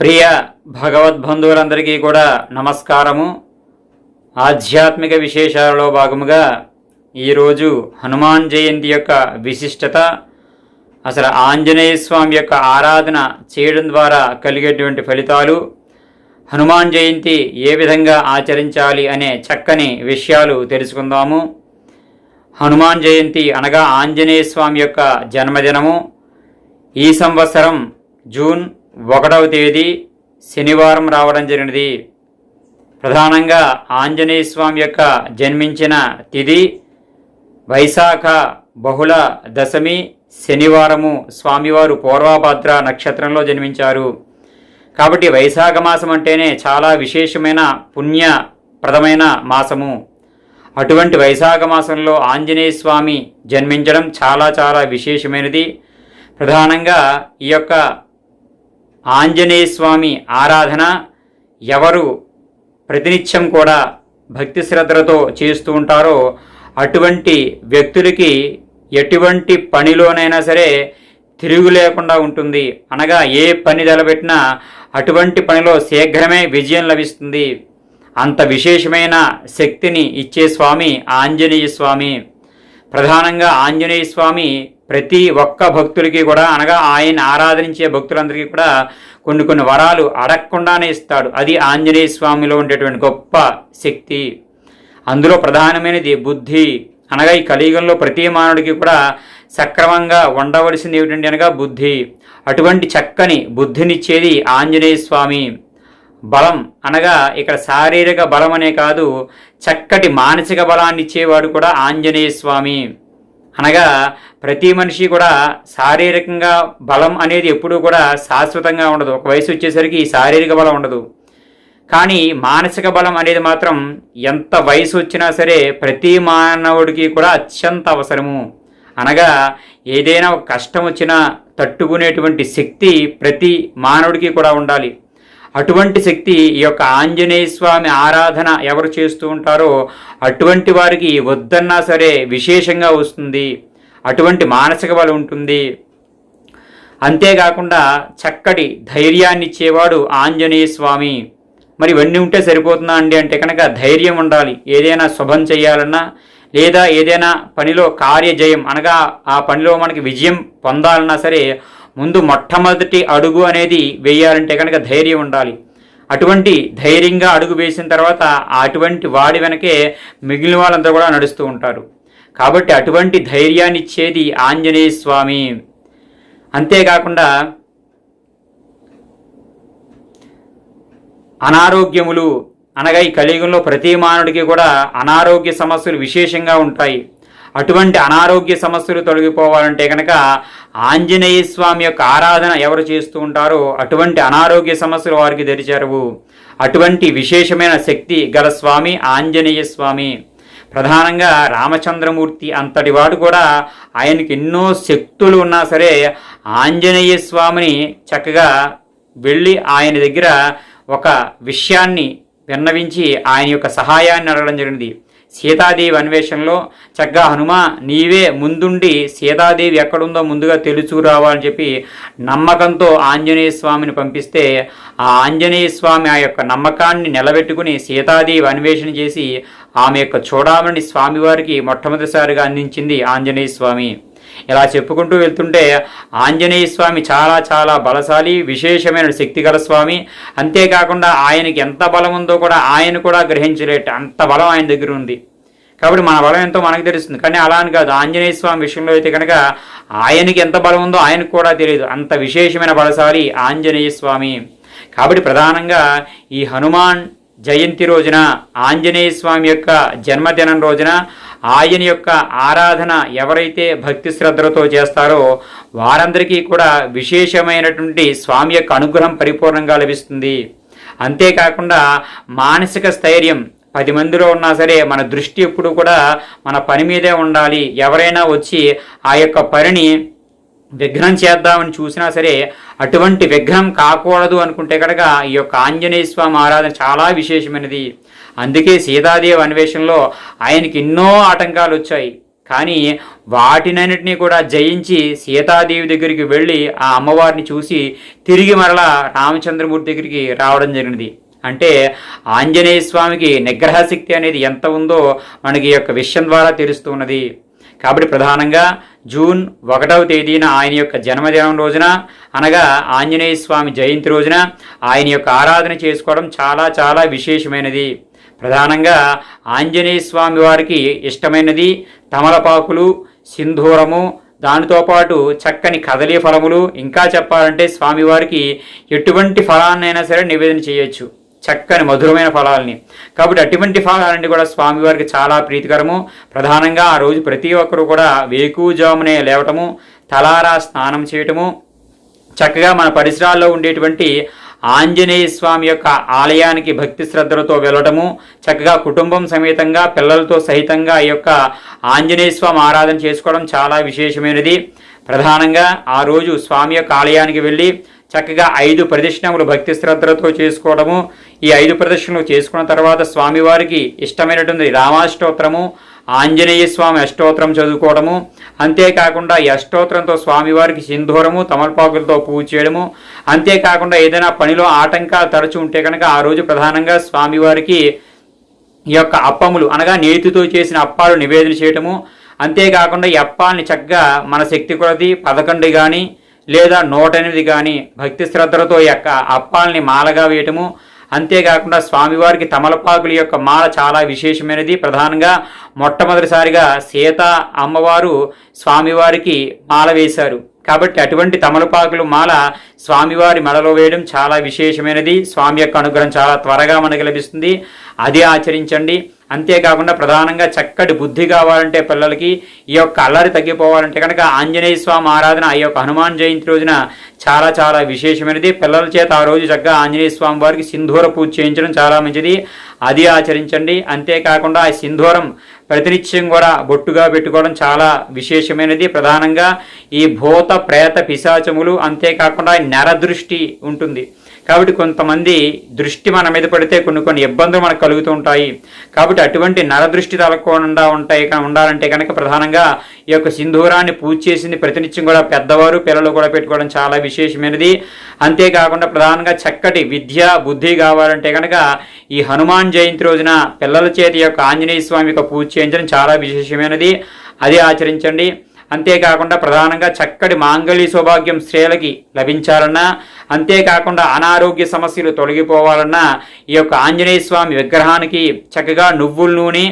ప్రియ భగవద్బంధువులందరికీ కూడా నమస్కారము. ఆధ్యాత్మిక విశేషాలలో భాగముగా ఈరోజు హనుమాన్ జయంతి యొక్క విశిష్టత అసలు ఆంజనేయ స్వామి యొక్క ఆరాధన చేయడం ద్వారా కలిగేటువంటి ఫలితాలు హనుమాన్ జయంతి ఏ విధంగా ఆచరించాలి అనే చక్కని విషయాలు తెలుసుకుందాము. హనుమాన్ జయంతి అనగా ఆంజనేయ స్వామి యొక్క జన్మదినము. ఈ సంవత్సరం జూన్ ఒకటవ తేదీ శనివారం రావడం జరిగినది. ప్రధానంగా ఆంజనేయ స్వామి యొక్క జన్మించిన తిథి వైశాఖ బహుళ దశమి శనివారము స్వామివారు పూర్వభద్ర నక్షత్రంలో జన్మించారు. కాబట్టి వైశాఖ మాసం అంటేనే చాలా విశేషమైన పుణ్యప్రదమైన మాసము. అటువంటి వైశాఖ మాసంలో ఆంజనేయ స్వామి జన్మించడం చాలా చాలా విశేషమైనది. ప్రధానంగా ఈ యొక్క ఆంజనేయ స్వామి ఆరాధన ఎవరు ప్రతినిత్యం కూడా భక్తి శ్రద్ధలతో చేస్తూ ఉంటారో అటువంటి వ్యక్తులకి ఎటువంటి పనిలోనైనా సరే తిరుగు లేకుండా ఉంటుంది. అనగా ఏ పని తలబెట్టినా అటువంటి పనిలో శీఘ్రమే విజయం లభిస్తుంది. అంత విశేషమైన శక్తిని ఇచ్చే స్వామి ఆంజనేయ స్వామి ప్రధానంగా ఆంజనేయ స్వామి ప్రతి ఒక్క భక్తుడికి కూడా అనగా ఆయన ఆరాధించే భక్తులందరికీ కూడా కొన్ని కొన్ని వరాలు అడగకుండానే ఇస్తాడు. అది ఆంజనేయ స్వామిలో ఉండేటువంటి గొప్ప శక్తి. అందులో ప్రధానమైనది బుద్ధి. అనగా ఈ కలియుగంలో ప్రతి మానవుడికి కూడా సక్రమంగా ఉండవలసింది ఏమిటంటే అనగా బుద్ధి. అటువంటి చక్కని బుద్ధినిచ్చేది ఆంజనేయ స్వామి. బలం. అనగా ఇక్కడ శారీరక బలం అనే కాదు చక్కటి మానసిక బలాన్ని ఇచ్చేవాడు కూడా ఆంజనేయ స్వామి. అనగా ప్రతి మనిషి కూడా శారీరకంగా బలం అనేది ఎప్పుడూ కూడా శాశ్వతంగా ఉండదు. ఒక వయసు వచ్చేసరికి శారీరక బలం ఉండదు. కానీ మానసిక బలం అనేది మాత్రం ఎంత వయసు వచ్చినా సరే ప్రతి మానవుడికి కూడా అత్యంత అవసరము. అనగా ఏదైనా ఒక కష్టం వచ్చినా తట్టుకునేటువంటి శక్తి ప్రతి మానవుడికి కూడా ఉండాలి. అటువంటి శక్తి ఈ యొక్క ఆంజనేయ స్వామి ఆరాధన ఎవరు చేస్తూ ఉంటారో అటువంటి వారికి వద్దన్నా సరే విశేషంగా వస్తుంది. అటువంటి మానసిక బలం ఉంటుంది. అంతేకాకుండా చక్కటి ధైర్యాన్ని ఇచ్చేవాడు ఆంజనేయ స్వామి. మరి ఇవన్నీ ఉంటే సరిపోతుందా అండి అంటే కనుక ధైర్యం ఉండాలి. ఏదైనా శుభం చేయాలన్నా లేదా ఏదైనా పనిలో కార్యజయం అనగా ఆ పనిలో మనకి విజయం పొందాలన్నా సరే ముందు మొట్టమొదటి అడుగు అనేది వేయాలంటే కనుక ధైర్యం ఉండాలి. అటువంటి ధైర్యంగా అడుగు వేసిన తర్వాత అటువంటి వాడి వెనకే మిగిలిన వాళ్ళంతా కూడా నడుస్తూ ఉంటారు. కాబట్టి అటువంటి ధైర్యాన్ని ఇచ్చేది ఆంజనేయ స్వామి. అంతేకాకుండా అనారోగ్యములు అనగా ఈ కలియుగంలో ప్రతి మానవుడికి కూడా అనారోగ్య సమస్యలు విశేషంగా ఉంటాయి. అటువంటి అనారోగ్య సమస్యలు తొలగిపోవాలంటే కనుక ఆంజనేయ స్వామి యొక్క ఆరాధన ఎవరు చేస్తూ ఉంటారో అటువంటి అనారోగ్య సమస్యలు వారికి తెరిచారు అటువంటి విశేషమైన శక్తి గల స్వామి ఆంజనేయ స్వామి. ప్రధానంగా రామచంద్రమూర్తి అంతటి వాడు కూడా ఆయనకి ఎన్నో శక్తులు ఉన్నా సరే ఆంజనేయ స్వామిని చక్కగా వెళ్ళి ఆయన దగ్గర ఒక విషయాన్ని విన్నవించి ఆయన యొక్క సహాయాన్ని అడగడం జరిగింది. సీతాదేవి అన్వేషణలో చక్కగా హనుమ నీవే ముందుండి సీతాదేవి ఎక్కడుందో ముందుగా తెలుసు రావాలని చెప్పి నమ్మకంతో ఆంజనేయ స్వామిని పంపిస్తే ఆ ఆంజనేయ స్వామి ఆ యొక్క నమ్మకాన్ని నిలబెట్టుకుని సీతాదేవి అన్వేషణ చేసి ఆమె యొక్క చూడమని స్వామివారికి మొట్టమొదటిసారిగా అందించింది ఆంజనేయ స్వామి. ఇలా చెప్పుకుంటూ వెళ్తుంటే ఆంజనేయ స్వామి చాలా చాలా బలశాలి విశేషమైన శక్తిగల స్వామి. అంతేకాకుండా ఆయనకి ఎంత బలం ఉందో కూడా ఆయన కూడా గ్రహించలేట. అంత బలం ఆయన దగ్గర ఉంది. కాబట్టి మన బలం ఎంతో మనకు తెలుస్తుంది. కానీ అలా అని కాదు. ఆంజనేయ స్వామి విషయంలో అయితే కనుక ఆయనకి ఎంత బలం ఉందో ఆయనకు కూడా తెలియదు. అంత విశేషమైన బలశాలి ఆంజనేయ స్వామి. కాబట్టి ప్రధానంగా ఈ హనుమాన్ జయంతి రోజున ఆంజనేయ స్వామి యొక్క జన్మదినం రోజున ఆయన యొక్క ఆరాధన ఎవరైతే భక్తి శ్రద్ధలతో చేస్తారో వారందరికీ కూడా విశేషమైనటువంటి స్వామి యొక్క అనుగ్రహం పరిపూర్ణంగా లభిస్తుంది. అంతేకాకుండా మానసిక స్థైర్యం పది మందిలో ఉన్నా సరే మన దృష్టి ఎప్పుడు కూడా మన పని మీదే ఉండాలి. ఎవరైనా వచ్చి ఆ యొక్క పనిని విఘ్నం చేద్దామని చూసినా సరే అటువంటి విఘ్నం కాకూడదు అనుకుంటే కనుక ఈ యొక్క ఆంజనేయ స్వామి ఆరాధన చాలా విశేషమైనది. అందుకే సీతాదేవి అన్వేషణలో ఆయనకి ఎన్నో ఆటంకాలు వచ్చాయి. కానీ వాటినన్నిటినీ కూడా జయించి సీతాదేవి దగ్గరికి వెళ్ళి ఆ అమ్మవారిని చూసి తిరిగి మరలా రామచంద్రమూర్తి దగ్గరికి రావడం జరిగినది. అంటే ఆంజనేయ స్వామికి నిగ్రహ శక్తి అనేది ఎంత ఉందో మనకి ఈ యొక్క విషయం ద్వారా తెలుస్తున్నది కాబట్టి ప్రధానంగా జూన్ ఒకటవ తేదీన ఆయన యొక్క జన్మదినం రోజున అనగా ఆంజనేయ స్వామి జయంతి రోజున ఆయన యొక్క ఆరాధన చేసుకోవడం చాలా చాలా విశేషమైనది. ప్రధానంగా ఆంజనేయ స్వామి వారికి ఇష్టమైనది తమలపాకులు సింధూరము దానితో పాటు చక్కని కదలీ ఫలములు ఇంకా చెప్పాలంటే స్వామివారికి ఎటువంటి ఫలాన్నైనా సరే నివేదన చేయొచ్చు. చక్కని మధురమైన ఫలాలని. కాబట్టి అటువంటి ఫలాలన్నీ కూడా స్వామివారికి చాలా ప్రీతికరము. ప్రధానంగా ఆ రోజు ప్రతి ఒక్కరూ కూడా వేకుజామునే లేవటము తలారా స్నానం చేయటము చక్కగా మన పరిసరాల్లో ఉండేటువంటి ఆంజనేయ స్వామి యొక్క ఆలయానికి భక్తి శ్రద్ధలతో వెళ్ళటము చక్కగా కుటుంబం సమేతంగా పిల్లలతో సహితంగా ఈ యొక్క ఆంజనేయ స్వామి ఆరాధన చేసుకోవడం చాలా విశేషమైనది. ప్రధానంగా ఆ రోజు స్వామి యొక్క ఆలయానికి వెళ్ళి చక్కగా ఐదు ప్రదక్షిణములు భక్తి శ్రద్ధలతో చేసుకోవడము. ఈ ఐదు ప్రదక్షిణలు చేసుకున్న తర్వాత స్వామివారికి ఇష్టమైనటువంటి రామాష్టోత్రము ఆంజనేయ స్వామి అష్టోత్రం చదువుకోవడము. అంతేకాకుండా ఈ అష్టోత్రంతో స్వామివారికి సింధూరము తమలపాకులతో పూజ చేయడము. అంతేకాకుండా ఏదైనా పనిలో ఆటంకాలు తరచు ఉంటే కనుక ఆ రోజు ప్రధానంగా స్వామివారికి ఈ యొక్క అప్పములు అనగా నేతితో చేసిన అప్పాలు నివేదన చేయటము అంతేకాకుండా ఈ అప్పాలని చక్కగా మన శక్తి కొలది పదకొండు కానీ లేదా నూట ఎనిమిది కానీ భక్తి శ్రద్ధలతో యొక్క అప్పాలని మాలగా వేయటము. అంతేకాకుండా స్వామివారికి తమలపాకుల యొక్క మాల చాలా విశేషమైనది. ప్రధానంగా మొట్టమొదటిసారిగా సీత అమ్మవారు స్వామివారికి మాల వేశారు. కాబట్టి అటువంటి తమలపాకులు మాల స్వామివారి మెడలో వేయడం చాలా విశేషమైనది. స్వామి యొక్క అనుగ్రహం చాలా త్వరగా మనకి లభిస్తుంది. అది ఆచరించండి. అంతేకాకుండా ప్రధానంగా చక్కటి బుద్ధి కావాలంటే పిల్లలకి ఈ యొక్క అల్లరి తగ్గిపోవాలంటే కనుక ఆంజనేయ స్వామి ఆరాధన ఈ యొక్క హనుమాన్ జయంతి రోజున చాలా చాలా విశేషమైనది. పిల్లల చేత ఆ రోజు చక్కగా ఆంజనేయ స్వామి వారికి సింధూర పూజ చేయించడం చాలా మంచిది. అది ఆచరించండి. అంతేకాకుండా ఆ సింధూరం ప్రతినిత్యం కూడా బొట్టుగా పెట్టుకోవడం చాలా విశేషమైనది. ప్రధానంగా ఈ భూత ప్రేత పిశాచములు అంతేకాకుండా నరదృష్టి ఉంటుంది. కాబట్టి కొంతమంది దృష్టి మన మీద పడితే కొన్ని కొన్ని ఇబ్బందులు మనకు కలుగుతూ ఉంటాయి. కాబట్టి అటువంటి నరదృష్టి తలకుండా ఉంటాయి ఉండాలంటే కనుక ప్రధానంగా ఈ యొక్క సింధూరాన్ని పూజ చేసింది ప్రతినిత్యం కూడా పెద్దవారు పిల్లలు కూడా పెట్టుకోవడం చాలా విశేషమైనది. అంతేకాకుండా ప్రధానంగా చక్కటి విద్య బుద్ధి కావాలంటే కనుక ఈ హనుమాన్ జయంతి రోజున పిల్లల చేతి యొక్క ఆంజనేయ స్వామి యొక్క పూజ చేయించడం చాలా విశేషమైనది. అది ఆచరించండి. అంతేకాకుండా ప్రధానంగా చక్కటి మాంగళ్య సౌభాగ్యం స్త్రీలకి లభించాలన్నా అంతేకాకుండా అనారోగ్య సమస్యలు తొలగిపోవాలన్నా ఈ యొక్క ఆంజనేయ స్వామి విగ్రహానికి చక్కగా నువ్వుల నూనె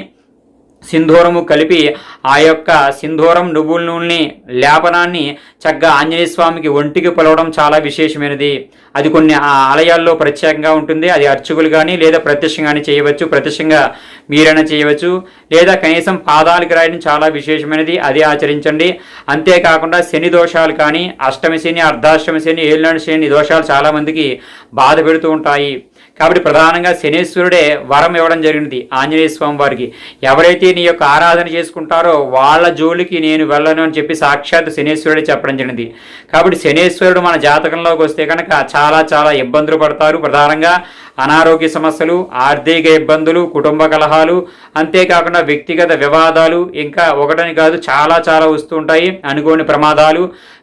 సింధూరము కలిపి ఆ యొక్క సింధూరం నువ్వుల నూనె లేపనాన్ని చక్కగా ఆంజనేయ స్వామికి ఒంటికి పొలవడం చాలా విశేషమైనది. అది కొన్ని ఆ ఆలయాల్లో ప్రత్యేకంగా ఉంటుంది. అది అర్చకులు కానీ లేదా ప్రత్యక్షంగా కానీ చేయవచ్చు. ప్రత్యక్షంగా మీరైనా చేయవచ్చు. లేదా కనీసం పాదాలకు రాయడం చాలా విశేషమైనది. అది ఆచరించండి. అంతేకాకుండా శని దోషాలు కానీ అష్టమి శని అర్ధాష్టమి శని ఏళ్ళనాడు శని దోషాలు చాలామందికి బాధ పెడుతూ ఉంటాయి. కాబట్టి ప్రధానంగా శనేశ్వరుడే వరం ఇవ్వడం జరిగింది. ఆంజనేయ స్వామి వారికి. ఎవరైతే నీ యొక్క ఆరాధన చేసుకుంటారో వాళ్ళ జోలికి నేను వెళ్ళను అని చెప్పి సాక్షాత్ శనేశ్వరుడే చెప్పడం జరిగింది. కాబట్టి శనేశ్వరుడు మన జాతకంలోకి వస్తే కనుక చాలా చాలా ఇబ్బందులు పడతారు. ప్రధానంగా అనారోగ్య సమస్యలు ఆర్థిక ఇబ్బందులు కుటుంబ కలహాలు అంతేకాకుండా వ్యక్తిగత వివాదాలు ఇంకా ఒకటని కాదు చాలా చాలా వస్తూ ఉంటాయి. అనుకోని ప్రమాదాలు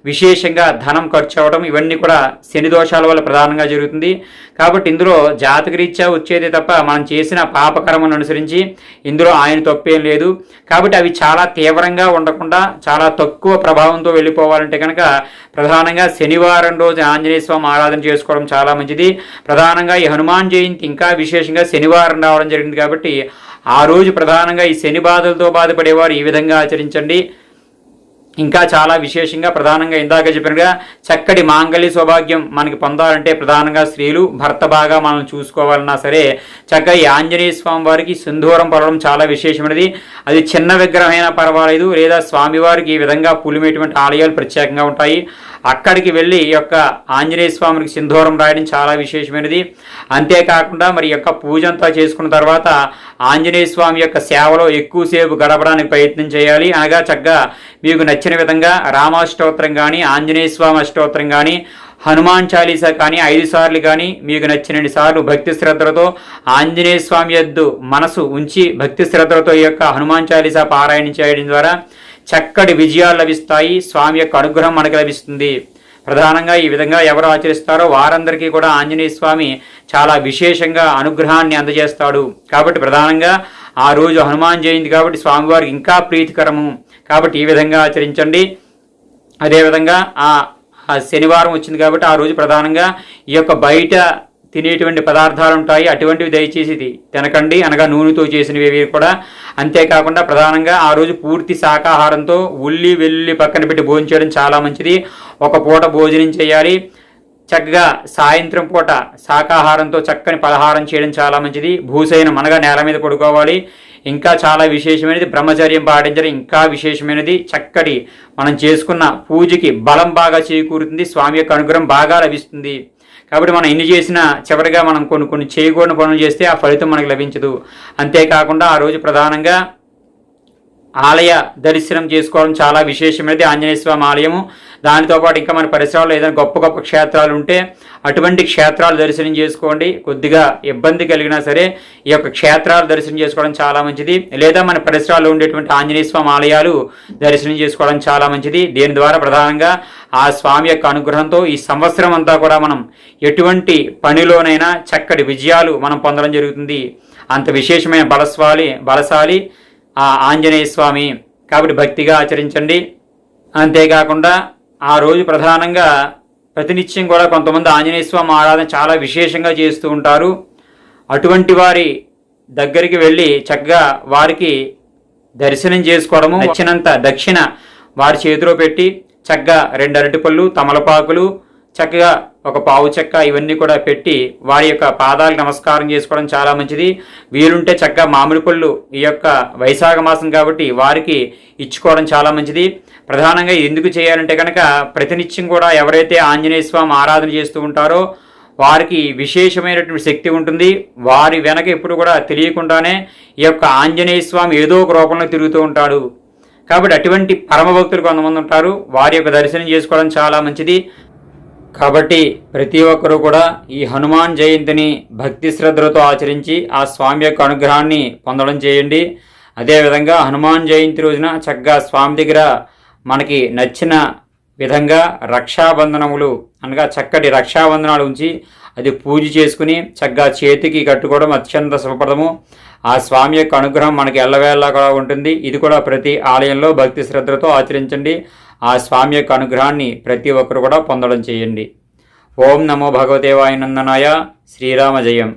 విశేషంగా ధనం ఖర్చు అవ్వడం ఇవన్నీ కూడా శని దోషాల వల్ల ప్రధానంగా జరుగుతుంది. కాబట్టి ఇందులో జాతకరీత్యా వచ్చేది తప్ప మనం చేసిన పాపకర్మను అనుసరించి ఇందులో ఆయన తప్పేం లేదు. కాబట్టి అవి చాలా తీవ్రంగా ఉండకుండా చాలా తక్కువ ప్రభావంతో వెళ్ళిపోవాలంటే కనుక ప్రధానంగా శనివారం రోజు ఆంజనేయ స్వామి ఆరాధన చేసుకోవడం చాలా మంచిది. ప్రధానంగా ఈ హనుమాన్ జయంతి ఇంకా విశేషంగా శనివారం రావడం జరిగింది కాబట్టి ఆ రోజు ప్రధానంగా ఈ శని బాధలతో బాధపడేవారు ఈ విధంగా ఆచరించండి. ఇంకా చాలా విశేషంగా ప్రధానంగా ఇందాక చెప్పినట్టుగా చక్కటి మాంగళ్య సౌభాగ్యం మనకి పొందాలంటే ప్రధానంగా స్త్రీలు భర్త బాగా మనం చూసుకోవాలన్నా సరే చక్కగా ఈ ఆంజనేయ స్వామి వారికి సింధూరం పడడం చాలా విశేషమైనది. అది చిన్న విగ్రహమైనా పర్వాలేదు లేదా స్వామివారికి ఈ విధంగా పులిమేటువంటి ఆలయాలు ప్రత్యేకంగా ఉంటాయి. అక్కడికి వెళ్ళి ఈ యొక్క ఆంజనేయ స్వామికి సింధూరం రాయడం చాలా విశేషమైనది. అంతేకాకుండా మరి యొక్క పూజ అంతా చేసుకున్న తర్వాత ఆంజనేయ స్వామి యొక్క సేవలో ఎక్కువసేపు గడపడానికి ప్రయత్నం చేయాలి. అనగా చక్కగా మీకు నచ్చిన విధంగా రామాష్టోత్రం కానీ ఆంజనేయ స్వామి అష్టోత్రం కానీ హనుమాన్ చాలీసా కానీ ఐదు సార్లు కానీ మీకు నచ్చినన్ని సార్లు భక్తి శ్రద్ధలతో ఆంజనేయ స్వామి యొద్దు మనసు ఉంచి భక్తి శ్రద్ధలతో ఈ యొక్క హనుమాన్ చాలీసా పారాయణ చేయడం ద్వారా చక్కటి విజయాలు లభిస్తాయి. స్వామి యొక్క అనుగ్రహం మనకు లభిస్తుంది. ప్రధానంగా ఈ విధంగా ఎవరు ఆచరిస్తారో వారందరికీ కూడా ఆంజనేయ స్వామి చాలా విశేషంగా అనుగ్రహాన్ని అందజేస్తాడు. కాబట్టి ప్రధానంగా ఆ రోజు హనుమాన్ జయంతి కాబట్టి స్వామివారికి ఇంకా ప్రీతికరము. కాబట్టి ఈ విధంగా ఆచరించండి. అదేవిధంగా ఆ ఆ శనివారం వచ్చింది కాబట్టి ఆ రోజు ప్రధానంగా ఈ యొక్క బయట తినేటువంటి పదార్థాలు ఉంటాయి అటువంటివి దయచేసి ఇది తినకండి అనగా నూనెతో చేసినవి కూడా. అంతేకాకుండా ప్రధానంగా ఆ రోజు పూర్తి శాకాహారంతో ఉల్లి వెల్లుల్లి పక్కన పెట్టి భోజనం చేయడం చాలా మంచిది. ఒక పూట భోజనం చేయాలి. చక్కగా సాయంత్రం పూట శాకాహారంతో చక్కని పలహారం చేయడం చాలా మంచిది. భూసైనం అనగా నేల మీద పడుకోవాలి. ఇంకా చాలా విశేషమైనది బ్రహ్మచర్యం పాటించడం ఇంకా విశేషమైనది. చక్కటి మనం చేసుకున్న పూజకి బలం బాగా చేకూరుతుంది. స్వామి యొక్క అనుగ్రహం బాగా లభిస్తుంది. కాబట్టి మనం ఎన్ని చేసినా చివరిగా మనం కొన్ని కొన్ని చేయకూడని పనులు చేస్తే ఆ ఫలితం మనకు లభించదు. అంతేకాకుండా ఆ రోజు ప్రధానంగా ఆలయ దర్శనం చేసుకోవడం చాలా విశేషమైనది. ఆంజనేయ స్వామి ఆలయము. దానితో పాటు ఇంకా మన పరిసరాల్లో ఏదైనా గొప్ప గొప్ప క్షేత్రాలు ఉంటే అటువంటి క్షేత్రాలు దర్శనం చేసుకోండి. కొద్దిగా ఇబ్బంది కలిగినా సరే ఈ యొక్క క్షేత్రాలు దర్శనం చేసుకోవడం చాలా మంచిది. లేదా మన పరిసరాల్లో ఉండేటువంటి ఆంజనేయ స్వామి ఆలయాలు దర్శనం చేసుకోవడం చాలా మంచిది. దీని ద్వారా ప్రధానంగా ఆ స్వామి యొక్క అనుగ్రహంతో ఈ సంవత్సరం అంతా కూడా మనం ఎటువంటి పనిలోనైనా చక్కటి విజయాలు మనం పొందడం జరుగుతుంది. అంత విశేషమైన బలస్వాలి బలశాలి ఆ ఆంజనేయ స్వామి కాబట్టి భక్తిగా ఆచరించండి. అంతేకాకుండా ఆ రోజు ప్రధానంగా ప్రతినిత్యం కూడా కొంతమంది ఆంజనేయ స్వామి ఆరాధన చాలా విశేషంగా చేస్తూ ఉంటారు. అటువంటి వారి దగ్గరికి వెళ్ళి చక్కగా వారికి దర్శనం చేసుకోవడము వచ్చినంత దక్షిణ వారి చేతిలో పెట్టి చక్కగా రెండు అరటిపళ్ళు తమలపాకులు చక్కగా ఒక పావు చెక్క ఇవన్నీ కూడా పెట్టి వారి యొక్క పాదాలకు నమస్కారం చేసుకోవడం చాలా మంచిది. వీలుంటే చక్కగా మామిడి పళ్ళు ఈ యొక్క వైశాఖ మాసం కాబట్టి వారికి ఇచ్చుకోవడం చాలా మంచిది. ప్రధానంగా ఎందుకు చేయాలంటే కనుక ప్రతినిత్యం కూడా ఎవరైతే ఆంజనేయ స్వామి ఆరాధన చేస్తూ ఉంటారో వారికి విశేషమైనటువంటి శక్తి ఉంటుంది. వారి వెనక ఎప్పుడు కూడా తెలియకుండానే ఈ యొక్క ఆంజనేయ స్వామి ఏదో ఒక రూపంలో తిరుగుతూ ఉంటాడు. కాబట్టి అటువంటి పరమ భక్తులు కొంతమంది ఉంటారు. వారి యొక్క దర్శనం చేసుకోవడం చాలా మంచిది. కాబట్టి ప్రతి ఒక్కరూ కూడా ఈ హనుమాన్ జయంతిని భక్తి శ్రద్ధలతో ఆచరించి ఆ స్వామి యొక్క అనుగ్రహాన్ని పొందడం చేయండి. అదేవిధంగా హనుమాన్ జయంతి రోజున చక్కగా స్వామి దగ్గర మనకి నచ్చిన విధంగా రక్షాబంధనములు అనగా చక్కటి రక్షాబంధనాలు ఉంచి అది పూజ చేసుకుని చక్కగా చేతికి కట్టుకోవడం అత్యంత శుభప్రదము. ఆ స్వామి యొక్క అనుగ్రహం మనకి ఎల్లవేళలా కూడా ఉంటుంది. ఇది కూడా ప్రతి ఆలయంలో భక్తి శ్రద్ధలతో ఆచరించండి. ఆ స్వామి యొక్క అనుగ్రహాన్ని ప్రతి ఒక్కరు కూడా పొందడం చేయండి. ఓం నమో భగవతే వాయునందనాయ. శ్రీరామ జయం